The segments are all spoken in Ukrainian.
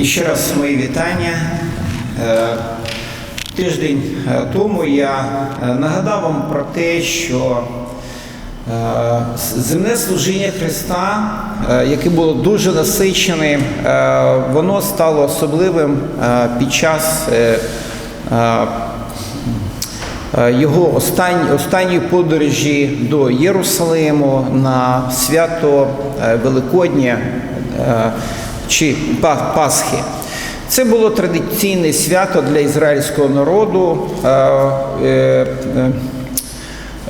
І ще раз мої вітання. Е, Тиждень е, тому я е, нагадав вам про те, що земне служіння Христа, е, яке було дуже насичене, е, воно стало особливим е, під час його останньої, подорожі до Єрусалиму на свято Великодня чи Пасхи. Це було традиційне свято для ізраїльського народу, е, е,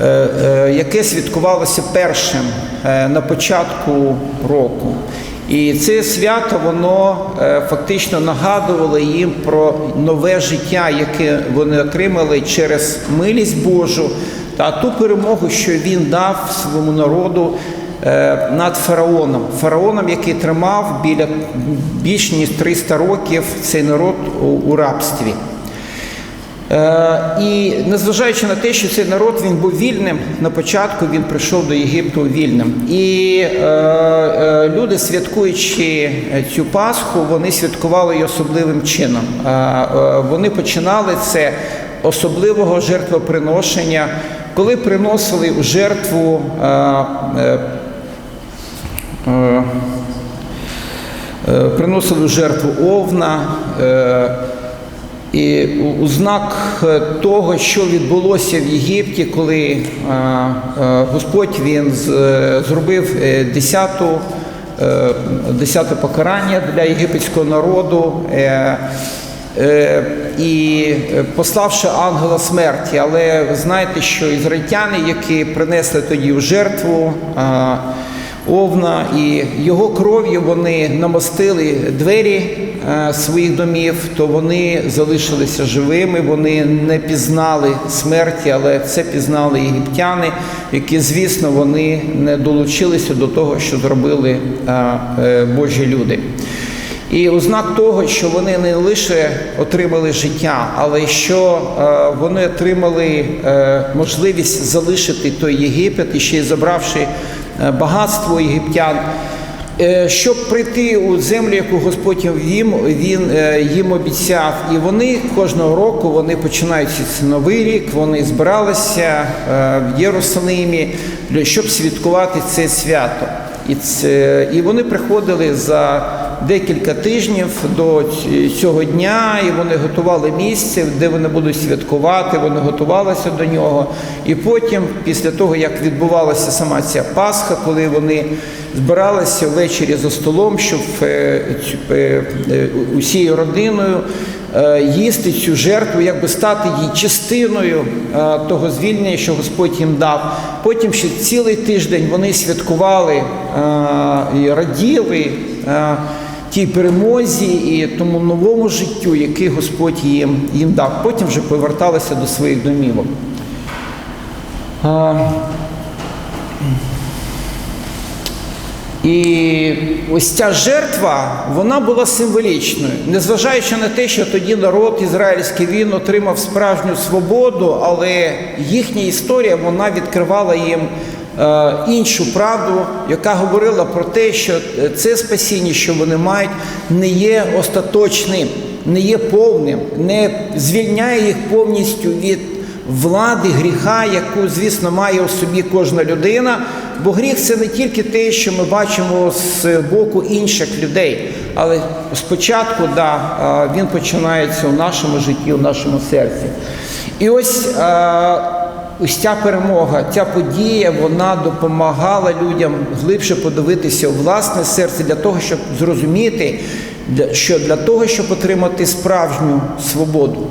е, яке святкувалося першим на початку року. І це свято воно фактично нагадувало їм про нове життя, яке вони отримали через милість Божу та ту перемогу, що він дав своєму народу над фараоном. Фараоном, який тримав біля більш ніж 300 років цей народ у, рабстві. Е, І незважаючи на те, що цей народ він був вільним, на початку він прийшов до Єгипту вільним. І е, е, люди, святкуючи цю Пасху, вони святкували її особливим чином. Е, е, вони починали це особливого жертвоприношення, коли приносили у жертву. Е, е, е, е, приносили жертву овна. е, І у- знак е, того, що відбулося в Єгипті, коли е, е, Господь він е, зробив е, десяту, е, десяте покарання для єгипетського народу. е, е, І е, пославши ангела смерті, але ви знаєте, що ізраїльтяни, які принесли тоді в жертву е, овна, і його кров'ю вони намостили двері е, своїх домів, то вони залишилися живими, вони не пізнали смерті, але це пізнали єгиптяни, які, звісно, вони не долучилися до того, що зробили е, е, Божі люди. І у знак того, що вони не лише отримали життя, але що вони отримали можливість залишити той Єгипет і ще й забравши багатство єгиптян. Е, Щоб прийти у землю, яку Господь їм, він е, їм обіцяв, і вони кожного року вони починають новий рік. Вони збиралися е, в Єрусалимі, щоб святкувати це свято. І, це, і вони приходили за декілька тижнів до цього дня, і вони готували місце, де вони будуть святкувати, вони готувалися до нього. І потім, після того, як відбувалася сама ця Пасха, коли вони збиралися ввечері за столом, щоб е, е, е, усією родиною їсти цю жертву, якби стати їй частиною того звільнення, що Господь їм дав. Потім ще цілий тиждень вони святкували і раділи тій перемозі і тому новому життю, яке Господь їм, їм дав. Потім вже поверталися до своїх домівок. Е, І ось ця жертва, вона була символічною, незважаючи на те, що тоді народ ізраїльський він отримав справжню свободу, але їхня історія вона відкривала їм іншу правду, яка говорила про те, що це спасіння, що вони мають, не є остаточним, не є повним, не звільняє їх повністю від влади гріха, яку, звісно, має у собі кожна людина. Бо гріх це не тільки те, що ми бачимо з боку інших людей, але спочатку да, він починається у нашому житті, у нашому серці. І ось ось ця перемога, ця подія, вона допомагала людям глибше подивитися у власне серце для того, щоб зрозуміти, що для того, щоб отримати справжню свободу.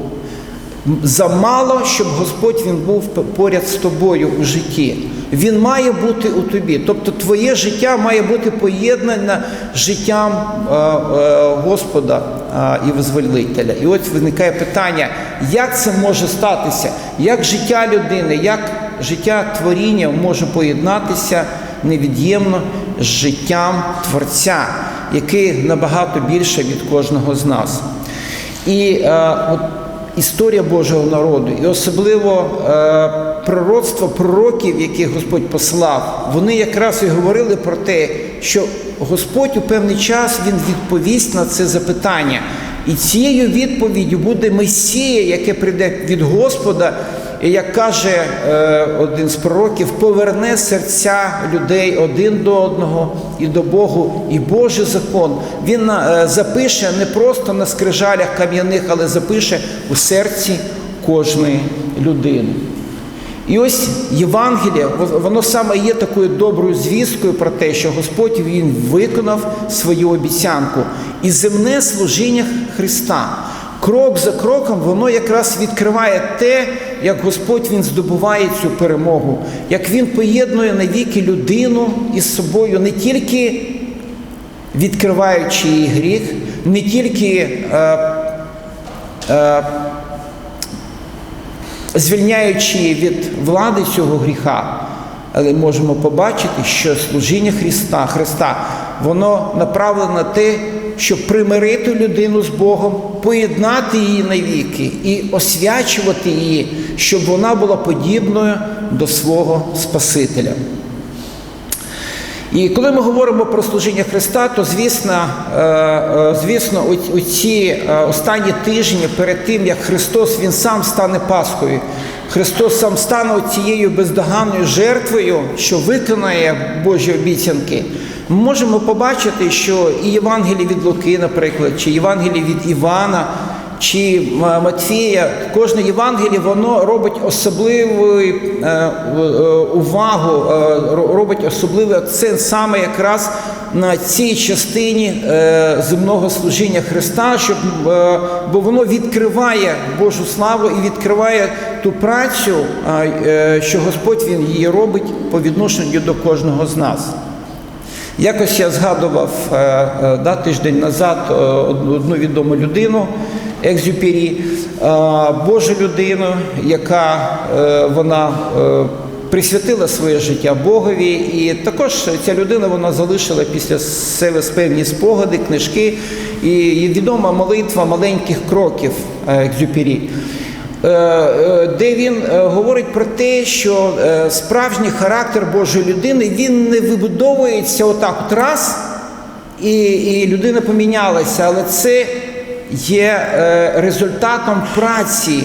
Замало, щоб Господь він був поряд з тобою у житті. Він має бути у тобі. Тобто твоє життя має бути поєднане життям е, е, Господа і визволителя. І ось виникає питання, як це може статися? Як життя людини, як життя творіння може поєднатися невід'ємно з життям Творця, який набагато більше від кожного з нас. І е, от історія Божого народу, і особливо е, пророцтво пророків, яких Господь послав, вони якраз і говорили про те, що Господь у певний час він відповість на це запитання. І цією відповіддю буде Месія, яке прийде від Господа, і як каже е, один з пророків, поверне серця людей один до одного і до Богу, і Божий закон. Він е, запише не просто на скрижалях кам'яних, але запише у серці кожної людини. І ось Євангеліє, воно саме є такою доброю звісткою про те, що Господь Він виконав свою обіцянку. І земне служіння Христа. Крок за кроком, воно якраз відкриває те, як Господь Він здобуває цю перемогу, як Він поєднує навіки людину із собою, не тільки відкриваючи її гріх, не тільки. Е, е, звільняючи від влади цього гріха, але можемо побачити, що служіння Христа, Христа, воно направлено на те, щоб примирити людину з Богом, поєднати її навіки і освячувати її, щоб вона була подібною до свого Спасителя. І коли ми говоримо про служіння Христа, то звісно, е, е, звісно, у ці е, останні тижні перед тим, як Христос Він сам стане Пасхою, Христос сам стане цією бездоганною жертвою, що виконає Божі обіцянки, ми можемо побачити, що і Євангелії від Луки, наприклад, чи Євангелії від Івана. Чи Матфія, кожне Євангеліє, воно робить особливу увагу, робить особливий акцент саме якраз на цій частині земного служіння Христа, щоб, бо воно відкриває Божу славу і відкриває ту працю, що Господь Він її робить по відношенню до кожного з нас. Якось я згадував да, тиждень назад одну відому людину. Екзюпері, Божу людину, яка вона присвятила своє життя Богові, і також ця людина вона залишила після себе певні спогади, книжки. І відома молитва маленьких кроків Екзюпері. Де він говорить про те, що справжній характер Божої людини він не вибудовується отак от раз, і, і людина помінялася, але це є результатом праці,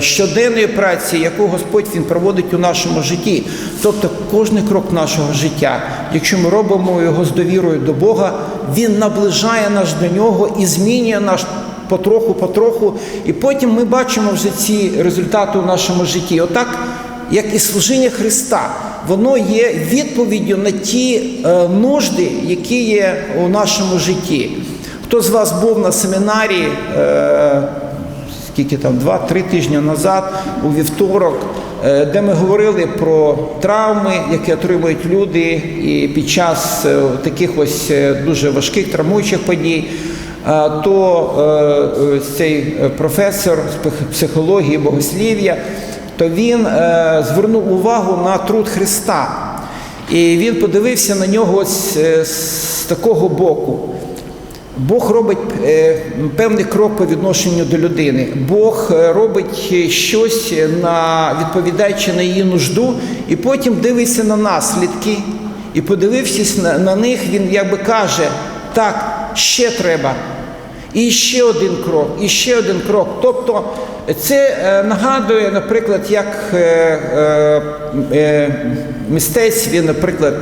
щоденної праці, яку Господь Він проводить у нашому житті. Тобто кожний крок нашого життя, якщо ми робимо його з довірою до Бога, Він наближає нас до нього і змінює наш потроху-потроху. І потім ми бачимо вже ці результати у нашому житті. Отак, як і служіння Христа, воно є відповіддю на ті нужди, які є у нашому житті. Хто з вас був на семінарі, е, скільки там, два-три тижні назад, у вівторок, е, де ми говорили про травми, які отримують люди і під час е, таких ось дуже важких травмуючих подій, то цей професор з психології, богослів'я, то він звернув увагу на труд Христа. І він подивився на нього ось з такого боку. Бог робить е, певний крок по відношенню до людини. Бог робить щось, на, відповідаючи на її нужду, і потім дивиться на наслідки. І подивившись на, на них, він якби каже: так, ще треба. І ще один крок, і ще один крок. Тобто це нагадує, наприклад, як мистець, він, наприклад,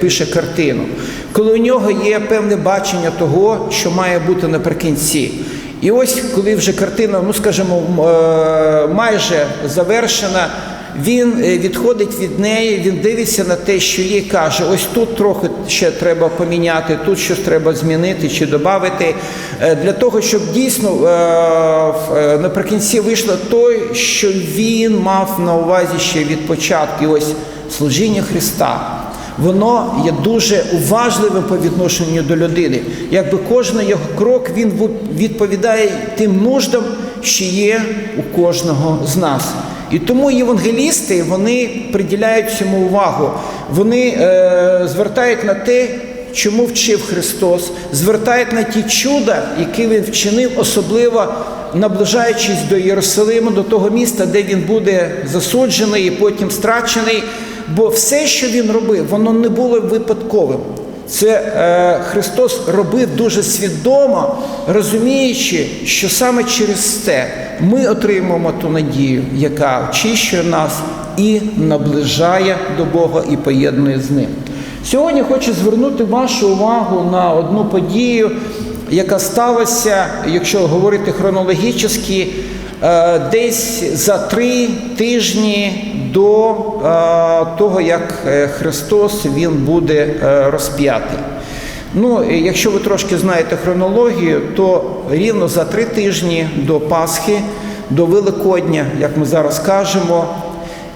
пише картину, коли у нього є певне бачення того, що має бути наприкінці. І ось, коли вже картина, ну скажімо, майже завершена, він відходить від неї, він дивиться на те, що їй каже, ось тут трохи ще треба поміняти, тут щось треба змінити чи додати, для того, щоб дійсно наприкінці вийшло той, що він мав на увазі ще від початку. І ось служіння Христа. Воно є дуже уважливим по відношенню до людини. Якби кожен його крок він відповідає тим нуждам, що є у кожного з нас. І тому євангелісти вони приділяють цьому увагу. Вони е, звертають на те, чому вчив Христос, звертають на ті чуда, які він вчинив, особливо наближаючись до Єрусалиму, до того міста, де він буде засуджений і потім страчений. Бо все, що він робив, воно не було випадковим. Це е, Христос робив дуже свідомо, розуміючи, що саме через це ми отримаємо ту надію, яка очищує нас і наближає до Бога і поєднує з ним. Сьогодні хочу звернути вашу увагу на одну подію, яка сталася, якщо говорити хронологічно, десь за три тижні до е, того, як е, Христос Він буде е, розп'ятий. Ну, якщо ви трошки знаєте хронологію, то рівно за три тижні до Пасхи, до Великодня, як ми зараз кажемо,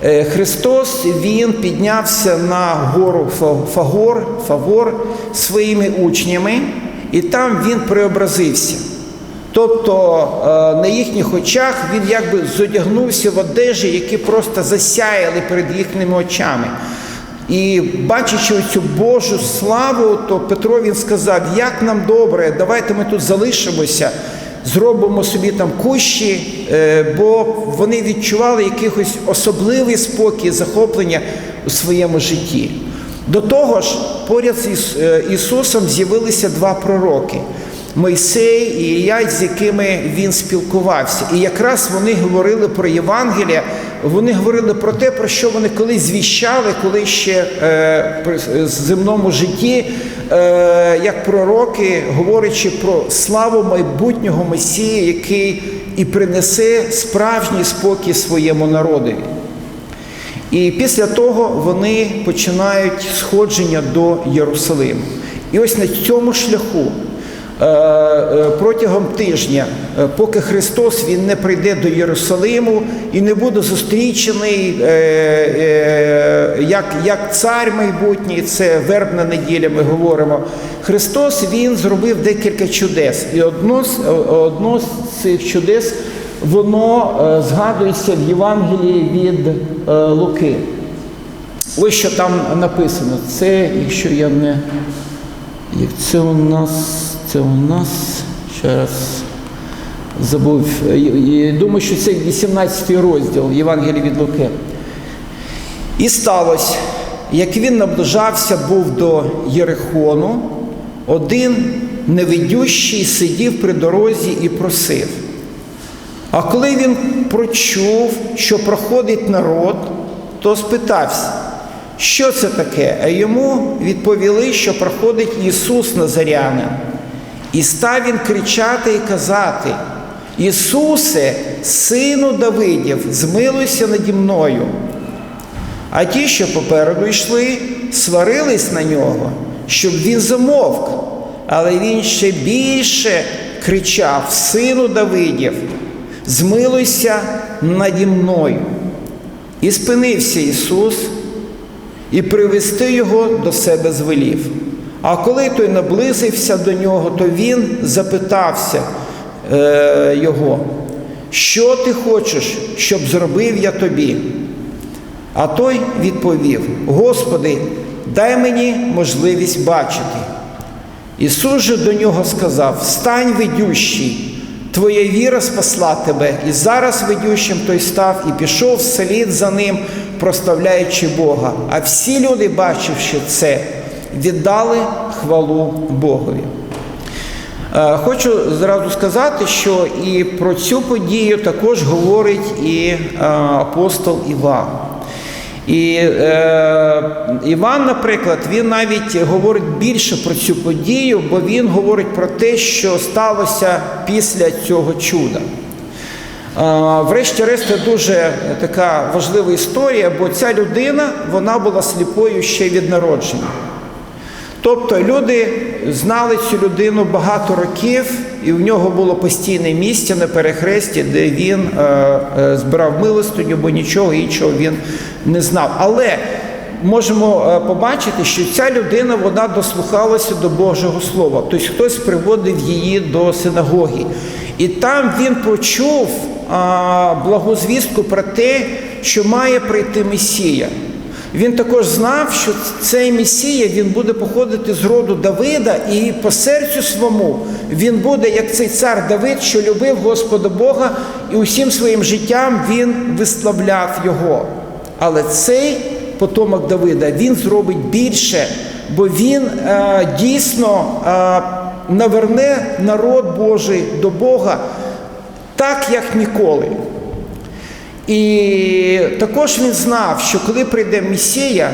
е, Христос Він піднявся на гору Фагор, Фагор своїми учнями, і там він преобразився. Тобто е, на їхніх очах він якби зодягнувся в одежі, які просто засяяли перед їхніми очами. І бачачи цю Божу славу, то Петро він сказав, як нам добре, давайте ми тут залишимося, зробимо собі там кущі, е, бо вони відчували якийсь особливий спокій, захоплення у своєму житті. До того ж, поряд з е, Ісусом з'явилися два пророки. Мойсей і Ілля, з якими він спілкувався. І якраз вони говорили про Євангелія, вони говорили про те, про що вони колись звіщали, коли ще е, при земному житті, е, як пророки, говорячи про славу майбутнього Месії, який і принесе справжній спокій своєму народові. І після того вони починають сходження до Єрусалиму. І ось на цьому шляху протягом тижня, е, поки Христос Він не прийде до Єрусалиму і не буде зустрічений е, е, як, як цар майбутній, це вербна неділя, ми говоримо. Христос Він зробив декілька чудес. І одно з, одно з цих чудес воно е, згадується в Євангелії від е, Луки. Ось що там написано. Це, якщо я не. Як це у нас, це у нас. Ще раз забув. Думаю, що це 18 розділ Євангелії від Луки. І сталося, як він наближався був до Єрихону, один невидющий сидів при дорозі і просив. А коли він прочув, що проходить народ, то спитався, що це таке? А йому відповіли, що проходить Ісус Назарянин. І став він кричати і казати: Ісусе, сину Давидів, змилуйся наді мною. А ті, що попереду йшли, сварились на нього, щоб він замовк. Але він ще більше кричав: Сину Давидів, змилуйся наді мною. І спинився Ісус і привести його до себе звелів. А коли той наблизився до нього, то він запитався е, його, що ти хочеш, щоб зробив я тобі? А той відповів: Господи, дай мені можливість бачити. Ісус же до нього сказав: Встань, ведющий, твоя віра спасла тебе. І зараз ведющим той став і пішов вслід за ним, проставляючи Бога. А всі люди, бачивши це, віддали хвалу Богові. Е, Хочу зразу сказати, що і про цю подію також говорить і е, апостол Іван. І е, Іван, наприклад, він навіть говорить більше про цю подію, бо він говорить про те, що сталося після цього чуда. Е, Врешті-решт, це дуже така важлива історія, бо ця людина вона була сліпою ще від народження. Тобто люди знали цю людину багато років, і в нього було постійне місце на перехресті, де він е, е, збирав милостиню, бо нічого іншого він не знав. Але можемо е, побачити, що ця людина вона дослухалася до Божого Слова. Тобто хтось приводив її до синагоги. І там він почув благозвістку про те, що має прийти Месія. Він також знав, що цей Месія він буде походити з роду Давида, і по серцю своєму він буде, як цей цар Давид, що любив Господа Бога, і усім своїм життям він виславляв його. Але цей потомок Давида він зробить більше бо він е, дійсно е, наверне народ Божий до Бога так, як ніколи. І також він знав, що коли прийде Месія,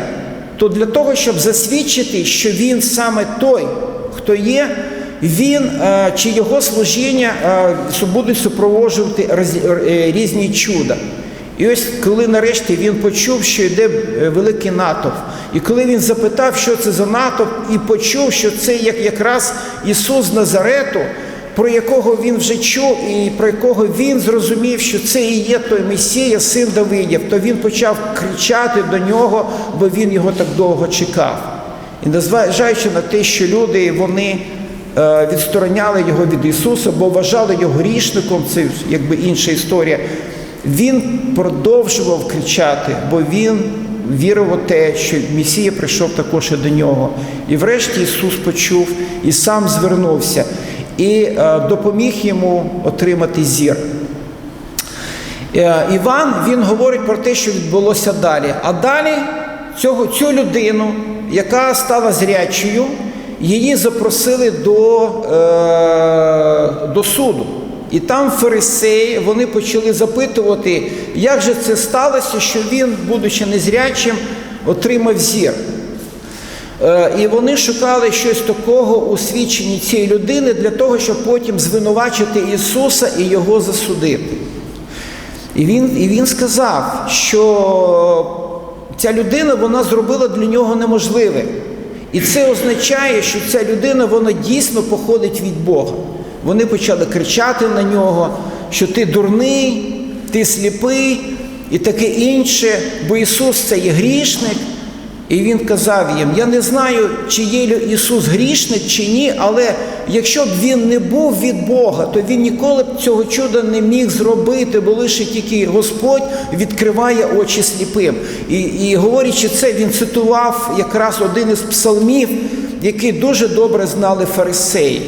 то для того, щоб засвідчити, що він саме той, хто є, він е, чи його служіння е, будуть супроводжувати е, різні чуда. І ось коли нарешті він почув, що йде великий натовп, і коли він запитав, що це за натовп, і почув, що це як якраз Ісус Назарету, про якого він вже чув, і про якого він зрозумів, що це і є той Месія, син Давидів, то він почав кричати до нього, бо він його так довго чекав. І незважаючи на те, що люди вони е, відстороняли його від Ісуса, бо вважали його грішником, це якби інша історія. Він продовжував кричати, бо він вірив у те, що Месія прийшов також і до нього. І врешті Ісус почув і сам звернувся і е, допоміг йому отримати зір. Е, Іван він говорить про те, що відбулося далі. А далі цього, цю людину, яка стала зрячою, її запросили до, е, до суду. І там фарисеї вони почали запитувати, як же це сталося, що він, будучи незрячим, отримав зір. Е, І вони шукали щось такого у свідченні цієї людини для того, щоб потім звинувачити Ісуса і його засудити. І він, і він сказав, що ця людина вона зробила для нього неможливе. І це означає, що ця людина вона дійсно походить від Бога. Вони почали кричати на нього, що ти дурний, ти сліпий і таке інше, бо Ісус це є грішник. І він казав їм: Я не знаю, чи є Ісус грішник чи ні, але якщо б він не був від Бога, то він ніколи б цього чуда не міг зробити, бо лише тільки Господь відкриває очі сліпим. І, і говорячи це, він цитував якраз один із псалмів, який дуже добре знали фарисеї.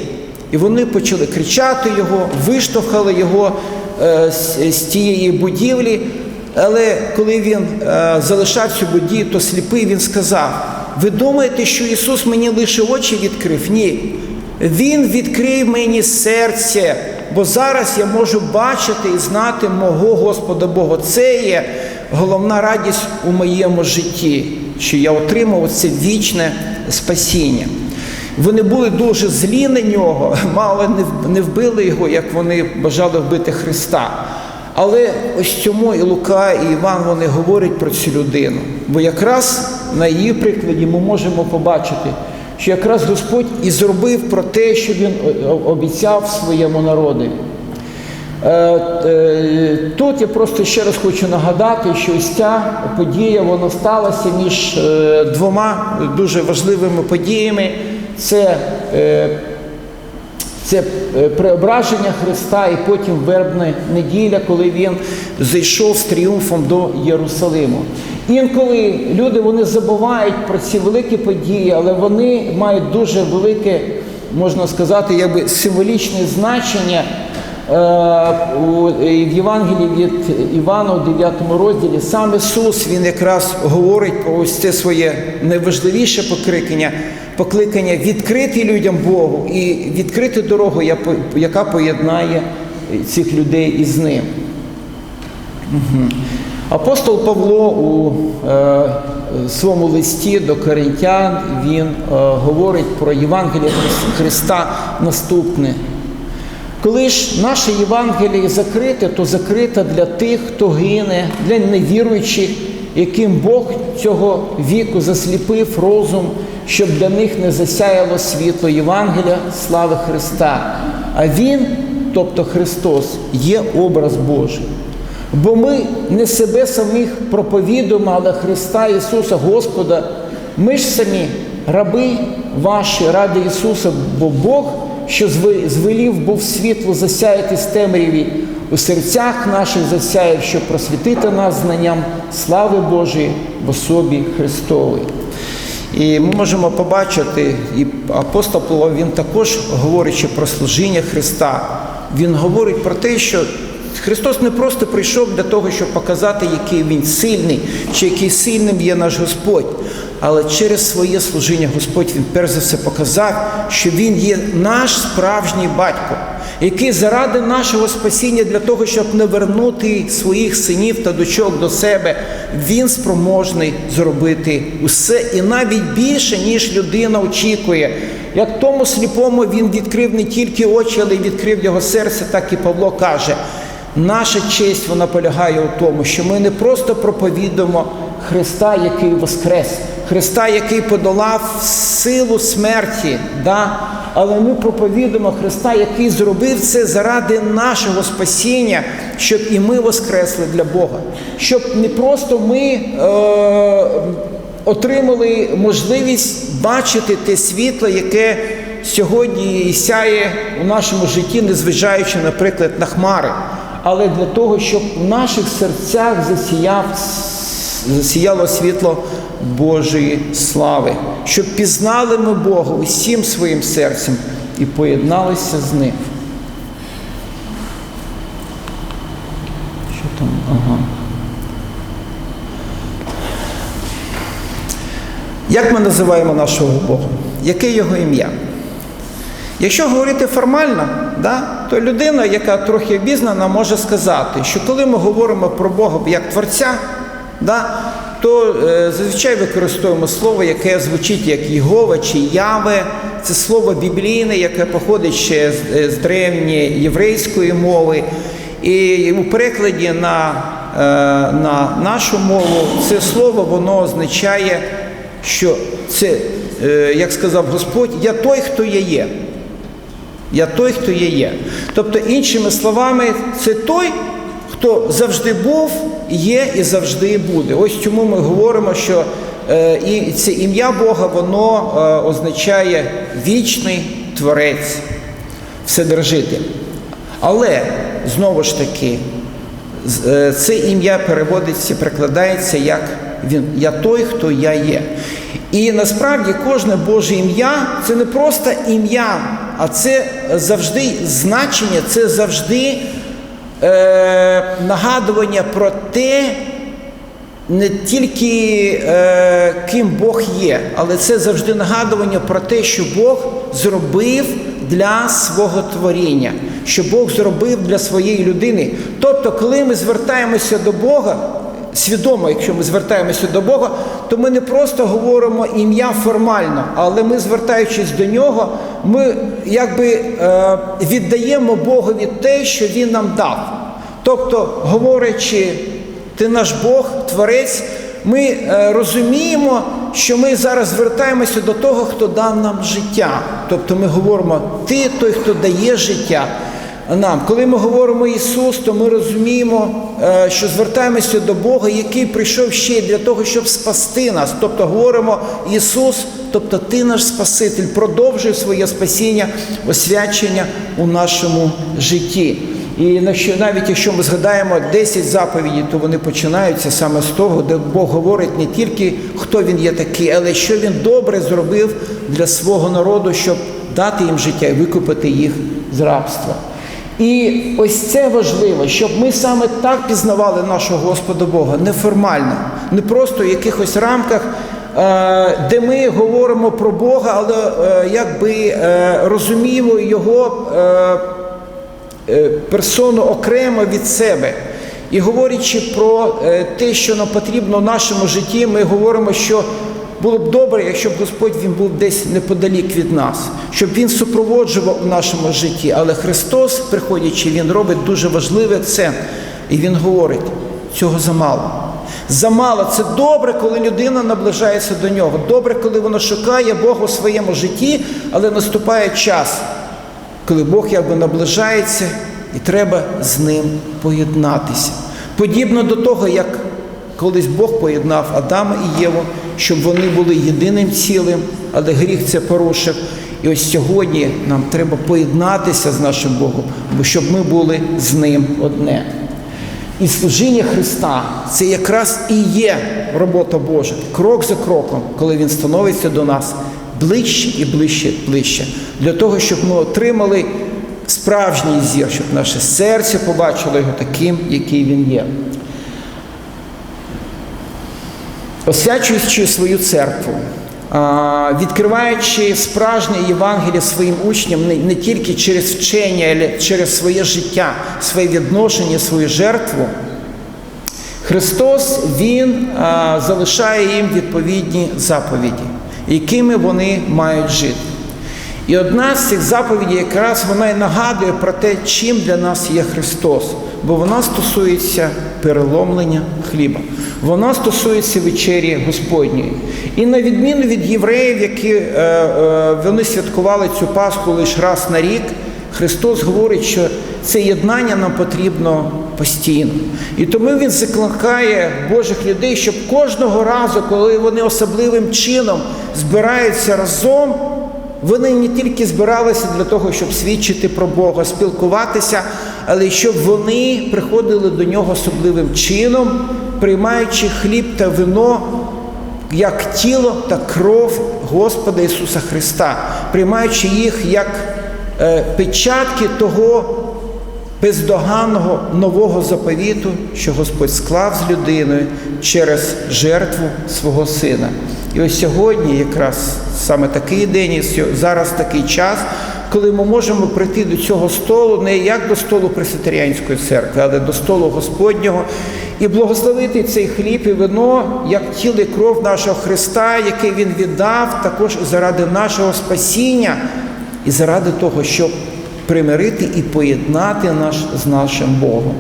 І вони почали кричати його, виштовхали його е, з, з тієї будівлі. Але коли він е, залишав цю будію, то сліпий він сказав: Ви думаєте, що Ісус мені лише очі відкрив? Ні. Він відкрив мені серце, бо зараз я можу бачити і знати мого Господа Бога. Це є головна радість у моєму житті, що я отримав це вічне спасіння. Вони були дуже злі на нього, мало не вбили його, як вони бажали вбити Христа. Але ось цьому і Лука, і Іван вони говорять про цю людину. Бо якраз на її прикладі ми можемо побачити, що якраз Господь і зробив про те, що Він обіцяв своєму народу. Тут я просто ще раз хочу нагадати, що ось ця подія вона сталася між двома дуже важливими подіями. Це це преображення Христа і потім вербна неділя, коли він зайшов з тріумфом до Єрусалиму. Інколи люди вони забувають про ці великі події, але вони мають дуже велике, можна сказати, якби символічне значення. В Євангелії від Івана у 9 розділі сам Ісус Він якраз говорить про ось це своє найважливіше покликання, покликання відкрити людям Богу і відкрити дорогу, яка поєднає цих людей із ним. Апостол Павло у е, своєму листі до Коринтян він е, говорить про Євангеліє Христа наступне. Коли ж наше Євангеліє закрите, то закрите для тих, хто гине, для невіруючих, яким Бог цього віку засліпив розум, щоб для них не засяяло світло Євангелія, слави Христа. А Він, тобто Христос, є образ Божий. Бо ми не себе самих проповідуємо, але Христа Ісуса Господа. Ми ж самі раби ваші ради Ісуса, бо Бог що звелів був світло засяяти з темряві, у серцях наших засяяв, щоб просвітити нас знанням слави Божої в особі Христової. І ми можемо побачити, і апостол Павло, він також говорячи про служіння Христа, він говорить про те, що Христос не просто прийшов для того, щоб показати, який він сильний, чи який сильним є наш Господь, але через своє служіння Господь Він перш за все показав, що Він є наш справжній батько, який заради нашого спасіння для того, щоб не вернути своїх синів та дочок до себе, він спроможний зробити усе і навіть більше, ніж людина очікує. Як тому сліпому він відкрив не тільки очі, але й відкрив його серце, так і Павло каже. Наша честь вона полягає у тому, що ми не просто проповідуємо Христа, який воскрес, Христа, який подолав силу смерті, да? але ми проповідуємо Христа, який зробив це заради нашого спасіння, щоб і ми воскресли для Бога, щоб не просто ми е, отримали можливість бачити те світло, яке сьогодні сяє у нашому житті, незважаючи, наприклад, на хмари, але для того, щоб в наших серцях засіяв, засіяло світло Божої слави, щоб пізнали ми Бога усім своїм серцем і поєдналися з ним. Що там? Ага. Як ми називаємо нашого Бога? Яке його ім'я? Якщо говорити формально, да, то людина, яка трохи обізнана, може сказати, що коли ми говоримо про Бога як Творця, да, то е, зазвичай використовуємо слово, яке звучить як Єгова чи Яве. Це слово біблійне, яке походить ще з, з древньої єврейської мови. І у перекладі на, е, на нашу мову це слово воно означає, що це, е, як сказав Господь, я той, хто я є. Я той, хто я є. Тобто, іншими словами, це той, хто завжди був, є і завжди буде. Ось чому ми говоримо, що е, і це ім'я Бога, воно е, означає вічний творець, вседержитель. Але знову ж таки, е, це ім'я переводиться, перекладається як він, я той, хто я є. І насправді кожне Боже ім'я це не просто ім'я, а це завжди значення, це завжди е, нагадування про те, не тільки е, ким Бог є, але це завжди нагадування про те, що Бог зробив для свого творіння, що Бог зробив для своєї людини. Тобто, коли ми звертаємося до Бога, свідомо, якщо ми звертаємося до Бога, то ми не просто говоримо ім'я формально, але ми, звертаючись до нього, ми якби е, віддаємо Богові те, що Він нам дав. Тобто, говорячи, ти наш Бог, Творець, ми е, розуміємо, що ми зараз звертаємося до того, хто дав нам життя. Тобто ми говоримо, ти той, хто дає життя нам. Коли ми говоримо Ісус, то ми розуміємо, е, що звертаємося до Бога, який прийшов ще для того, щоб спасти нас. Тобто говоримо Ісус, тобто Ти наш Спаситель, продовжуй своє спасіння, освячення у нашому житті. І навіть якщо ми згадаємо 10 заповідей, то вони починаються саме з того, де Бог говорить не тільки хто він є такий, але що він добре зробив для свого народу, щоб дати їм життя і викупити їх з рабства. І ось це важливо, щоб ми саме так пізнавали нашого Господа Бога, неформально, не просто в якихось рамках, е, де ми говоримо про Бога, але е, якби е, розуміємо його. персону окремо від себе. І говорячи про те, що нам потрібно в нашому житті, ми говоримо, що було б добре, якщо б Господь він був десь неподалік від нас, щоб він супроводжував у нашому житті. Але Христос, приходячи, Він робить дуже важливий акцент. І Він говорить, цього замало. Замало це добре, коли людина наближається до нього. Добре, коли вона шукає Бога у своєму житті, але наступає час, коли Бог якби наближається і треба з ним поєднатися. Подібно до того, як колись Бог поєднав Адама і Єву, щоб вони були єдиним цілим, але гріх це порушив. І ось сьогодні нам треба поєднатися з нашим Богом, бо щоб ми були з ним одне. І служіння Христа це якраз і є робота Божа, крок за кроком, коли Він становиться до нас ближче і ближче, ближче, для того, щоб ми отримали справжній зір, щоб наше серце побачило його таким, який він є. Освячуючи свою церкву, відкриваючи справжнє Євангеліє своїм учням не, тільки через вчення, але через своє життя, своє відношення, свою жертву, Христос Він залишає їм відповідні заповіді, якими вони мають жити. І одна з цих заповідей якраз вона й нагадує про те, чим для нас є Христос, бо вона стосується переломлення хліба. Вона стосується вечері Господньої. І на відміну від євреїв, які е, е, вони святкували цю Пасху лише раз на рік, Христос говорить, що це єднання нам потрібно постійно. І тому Він закликає Божих людей, щоб кожного разу, коли вони особливим чином збираються разом, вони не тільки збиралися для того, щоб свідчити про Бога, спілкуватися, але й щоб вони приходили до нього особливим чином, приймаючи хліб та вино як тіло та кров Господа Ісуса Христа, приймаючи їх як е, печатки того бездоганного нового заповіту, що Господь склав з людиною через жертву свого сина. І ось сьогодні, якраз саме такий день, і зараз такий час, коли ми можемо прийти до цього столу не як до столу Пресвітеріанської церкви, але до столу Господнього і благословити цей хліб і вино як тіло і кров нашого Христа, який Він віддав також заради нашого спасіння і заради того, щоб примирити і поєднати наш з нашим Богом.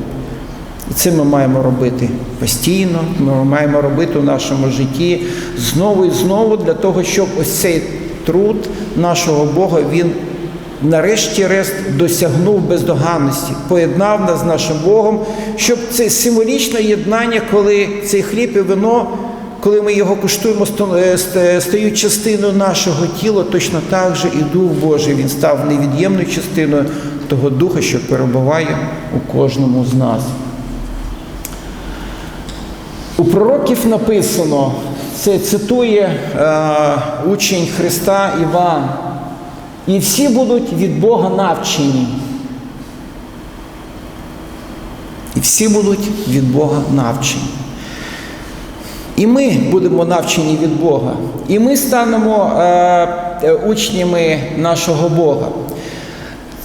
І це ми маємо робити постійно, ми маємо робити у нашому житті знову і знову для того, щоб ось цей труд нашого Бога він нарешті-рест досягнув бездоганності, поєднав нас з нашим Богом, щоб це символічне єднання, коли цей хліб і вино, коли ми його куштуємо, е, ста- стають частиною нашого тіла, точно так же і Дух Божий він став невід'ємною частиною того Духа, що перебуває у кожному з нас. У пророків написано, це цитує е, учень Христа Іван, і всі будуть від Бога навчені. І всі будуть від Бога навчені. І ми будемо навчені від Бога. І ми станемо е, е, учнями нашого Бога.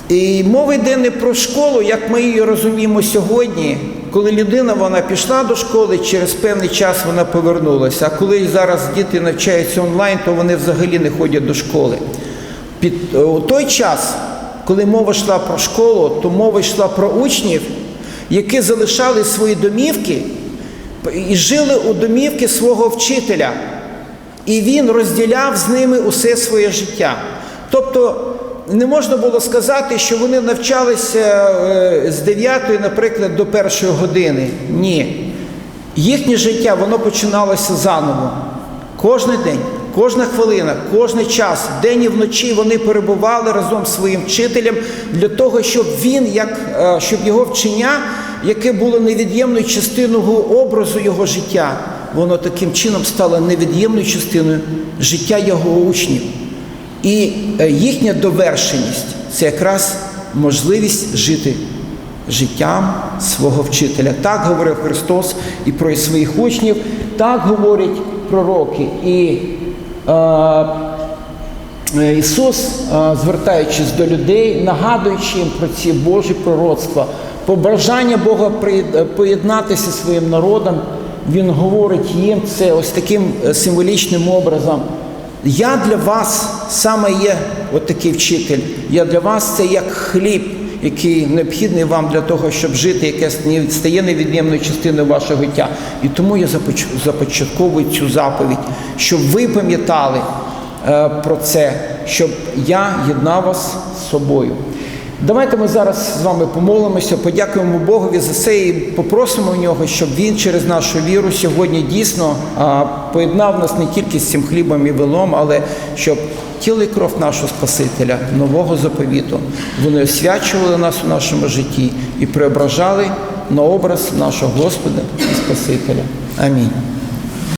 І мова йде не про школу, як ми її розуміємо сьогодні, коли людина вона пішла до школи, через певний час вона повернулася. А коли зараз діти навчаються онлайн, то вони взагалі не ходять до школи. Під у той час, коли мова йшла про школу, то мова йшла про учнів, які залишали свої домівки і жили у домівки свого вчителя. І він розділяв з ними усе своє життя. Тобто не можна було сказати, що вони навчалися е, з 9, наприклад, до першої години. Ні. Їхнє життя воно починалося заново. Кожний день, кожна хвилина, кожний час, день і вночі вони перебували разом з своїм вчителем для того, щоб він, як, е, щоб його вчення, яке було невід'ємною частиною образу його життя, воно таким чином стало невід'ємною частиною життя його учнів. І е, їхня довершеність це якраз можливість жити життям свого вчителя. Так говорив Христос і про своїх учнів, так говорять пророки. І Ісус, е, звертаючись до людей, нагадуючи їм про ці Божі пророцтва, побажання Бога приєд- поєднатися своїм народом, Він говорить їм це ось таким е, символічним образом. Я для вас саме є от такий вчитель. Я для вас це як хліб, який необхідний вам для того, щоб жити, яке стає невід'ємною частиною вашого життя. І тому я започ- започатковую цю заповідь, щоб ви пам'ятали е, про це, щоб я єднав вас з собою. Давайте ми зараз з вами помолимося, подякуємо Богові за це і попросимо в нього, щоб він через нашу віру сьогодні дійсно поєднав нас не тільки з цим хлібом і вином, але щоб тіло і кров нашого Спасителя, нового заповіту, вони освячували нас у нашому житті і преображали на образ нашого Господа і Спасителя. Амінь.